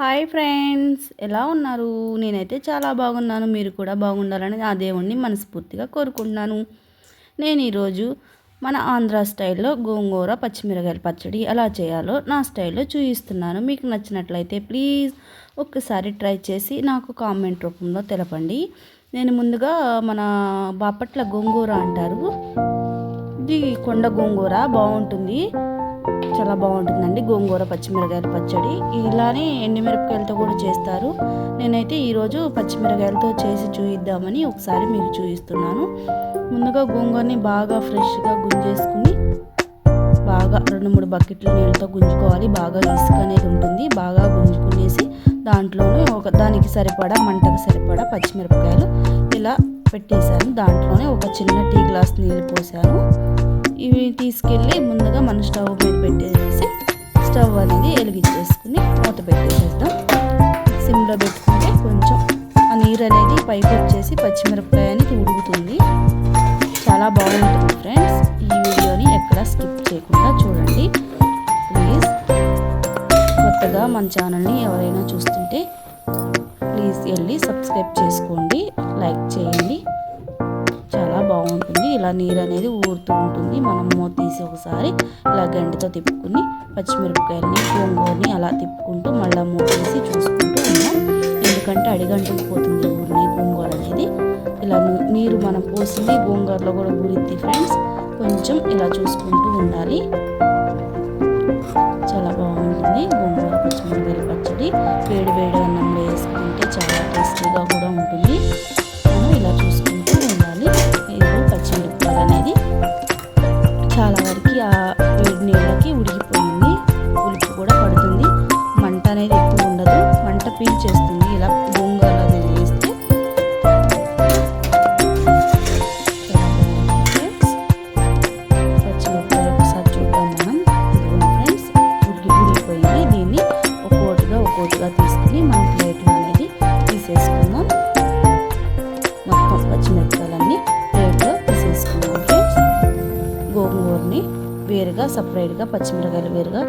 Hi friends ఎలా ఉన్నారు? నేనైతే చాలా బాగున్నాను మీరు కూడా బాగుండాలని ఆ దేవుణ్ణి మనస్ఫూర్తిగా కోరుకుంటున్నాను. నేను ఈరోజు మన ఆంధ్ర స్టైల్లో గోంగూర పచ్చిమిరకాయల పచ్చడి ఎలా చేయాలో నా స్టైల్లో చూపిస్తున్నాను మీకు నచ్చినట్లయితే ప్లీజ్ ఒక్కసారి ట్రై చేసి నాకు కామెంట్ రూపంలో తెలపండి. నేను ముందుగా మన బాపట్ల గోంగూర అంటారు. ఇది కొండ గోంగూర బాగుంటుంది. చాలా బాగుంటుందండి. గోంగూర పచ్చిమిరకాయల పచ్చడి. ఇలానే ఎండిమిరపకాయలతో కూడా చేస్తారు. నేనైతే ఈరోజు పచ్చిమిరకాయలతో చేసి చూయిద్దామని ఒకసారి మీకు చూపిస్తున్నాను ముందుగా గోంగూరని బాగా ఫ్రెష్గా గుంజేసుకుని బాగా రెండు మూడు బకెట్ల నీళ్ళతో గుంజుకోవాలి. బాగా ఇసుక అనేది ఉంటుంది. బాగా గుంజుకునేసి దాంట్లోనే ఒక దానికి సరిపడా మంటకు సరిపడా పచ్చిమిరపకాయలు ఇలా పెట్టేశాను. దాంట్లోనే ఒక చిన్న టీ గ్లాస్ నీళ్ళు పోసాను. ఇవి తీసుకెళ్ళి ముందుగా మన స్టవ్ మీద పెట్టేసి స్టవ్ అనేది వెలిగించేసుకుని మూత పెట్టేసేద్దాం. సిమ్లో పెట్టుకుంటే కొంచెం ఆ నీరు అనేది పైకి వచ్చేసి పచ్చిమిరపకాయ అనేది ఉడుకుతుంది. చాలా బాగుంటుంది ఫ్రెండ్స్. ఈ వీడియోని ఎక్కడ స్కిప్ చేయకుండా చూడండి. ప్లీజ్ కొత్తగా మన ఛానల్ని ఎవరైనా చూస్తుంటే ప్లీజ్ వెళ్ళి సబ్స్క్రైబ్ చేసుకోండి. లైక్ చేయండి. బాగుంటుంది ఇలా నీరు అనేది ఊరుతూ ఉంటుంది. మనం మూత తీసి ఒకసారి ఇలా గంటితో తిప్పుకుని పచ్చిమిరపకాయలని గోంగూరని అలా తిప్పుకుంటూ మళ్ళీ మూత తీసి చూసుకుంటూ ఉన్నాం. ఎందుకంటే అడిగంటుకు పోతుంది ఊరిని గోంగూర అనేది. ఇలా నీరు మనం పోసింది గోంగూరలో కూడా ఊరిద్ది ఫ్రెండ్స్. కొంచెం ఇలా చూసుకుంటూ ఉండాలి. చాలా బాగుంటుంది గోంగూర పచ్చిమిరపకాయల పచ్చడి. వేడి వేడి అన్నంలో వేసుకుంటే చాలా టేస్టీగా కూడా ఉంటుంది. మనం ఇలా చూసుకుంటాం కూర అనేది చాలా వరకు ఆ వేడి నీళ్ళకి ఉడికిపోయింది. ఉడికి కూడా పడుతుంది. మంట అనేది ఎక్కువ ఉండదు. మంట పీల్చేస్తుంది ఇలా గోంగూర అనేది వేస్తే పచ్చిమిరపకాయ ఒకసారి చూద్దాం మనం. ఫ్రెండ్స్ ఉడికి ఉడికిపోయింది. దీన్ని ఒక్కోటిగా ఒక్కోటిగా తీసుకుని మనం ప్లేట్లో అనేది తీసేసుకుందాం. మొత్తం పచ్చిమిరపకాయ వేరుగా సపరేట్గా పచ్చిమిరకాయలు వేరుగా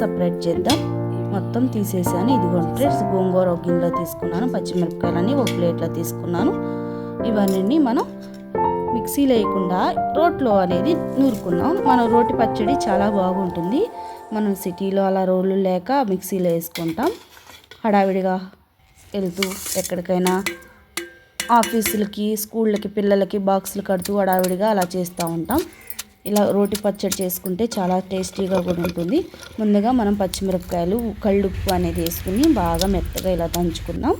సపరేట్ చేద్దాం. మొత్తం తీసేసాను. ఇదిగోండి ఫ్రెండ్స్ గోంగూర ఒక గిన్నెలో తీసుకున్నాను. పచ్చిమిరపకాయలని ఒక ప్లేట్లో తీసుకున్నాను. ఇవన్నీ మనం మిక్సీ లేకుండా రోట్లో అనేది నూరుకున్నాం. మన రోటి పచ్చడి చాలా బాగుంటుంది. మనం సిటీలో అలా రోళ్ళు లేక మిక్సీలో వేసుకుంటాం. హడావిడిగా వెళ్తూ ఎక్కడికైనా ఆఫీసులకి స్కూళ్ళకి పిల్లలకి బాక్సులు కడుతూ హడావిడిగా అలా చేస్తూ ఉంటాం. ఇలా రోటి పచ్చడి చేసుకుంటే చాలా టేస్టీగా కూడా ఉంటుంది. ముందుగా మనం పచ్చిమిరపకాయలు కళ్ళుప్పు అనేది వేసుకుని బాగా మెత్తగా ఇలా దంచుకుందాం.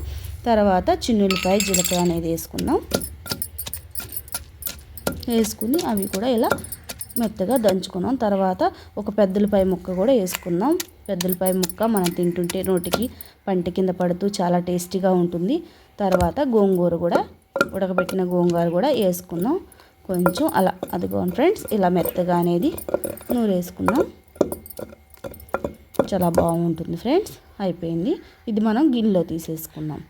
తర్వాత చిన్నులపాయ జీలకర్ర అనేది వేసుకుందాం. వేసుకుని అవి కూడా ఇలా మెత్తగా దంచుకున్నాం. తర్వాత ఒక పెద్దలపాయ ముక్క కూడా వేసుకుందాం. పెద్దలపాయ ముక్క మనం తింటుంటే నోటికి పంట కింద పడుతూ చాలా టేస్టీగా ఉంటుంది. తర్వాత గోంగూర కూడా ఉడకబెట్టిన గోంగూర కూడా వేసుకుందాం. కొంచెం అలా అదిగోండి ఫ్రెండ్స్ ఇలా మెత్తగా అనేది నూరేసుకుందాం. చాలా బాగుంటుంది ఫ్రెండ్స్ అయిపోయింది. ఇది మనం గిన్నెలో తీసేసుకుందాం.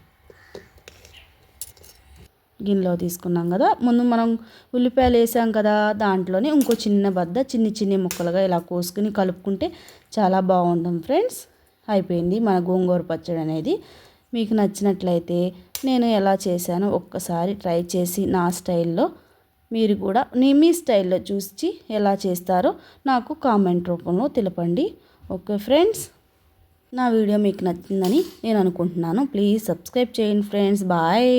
గిన్నెలో తీసుకున్నాం కదా ముందు మనం ఉల్లిపాయలు వేసాం కదా దాంట్లోనే ఇంకో చిన్న బద్ద చిన్ని చిన్ని ముక్కలుగా ఇలా కోసుకుని కలుపుకుంటే చాలా బాగుంటుంది ఫ్రెండ్స్. అయిపోయింది మన గోంగూర పచ్చడి అనేది. మీకు నచ్చినట్లయితే నేను ఎలా చేశానో ఒక్కసారి ట్రై చేసి నా స్టైల్లో మీరు కూడా మీ స్టైల్లో చూసి ఎలా చేస్తారో నాకు కామెంట్ రూపంలో తెలపండి. ఓకే ఫ్రెండ్స్ నా వీడియో మీకు నచ్చిందని నేను అనుకుంటున్నాను. ప్లీజ్ సబ్స్క్రైబ్ చేయండి ఫ్రెండ్స్. బాయ్.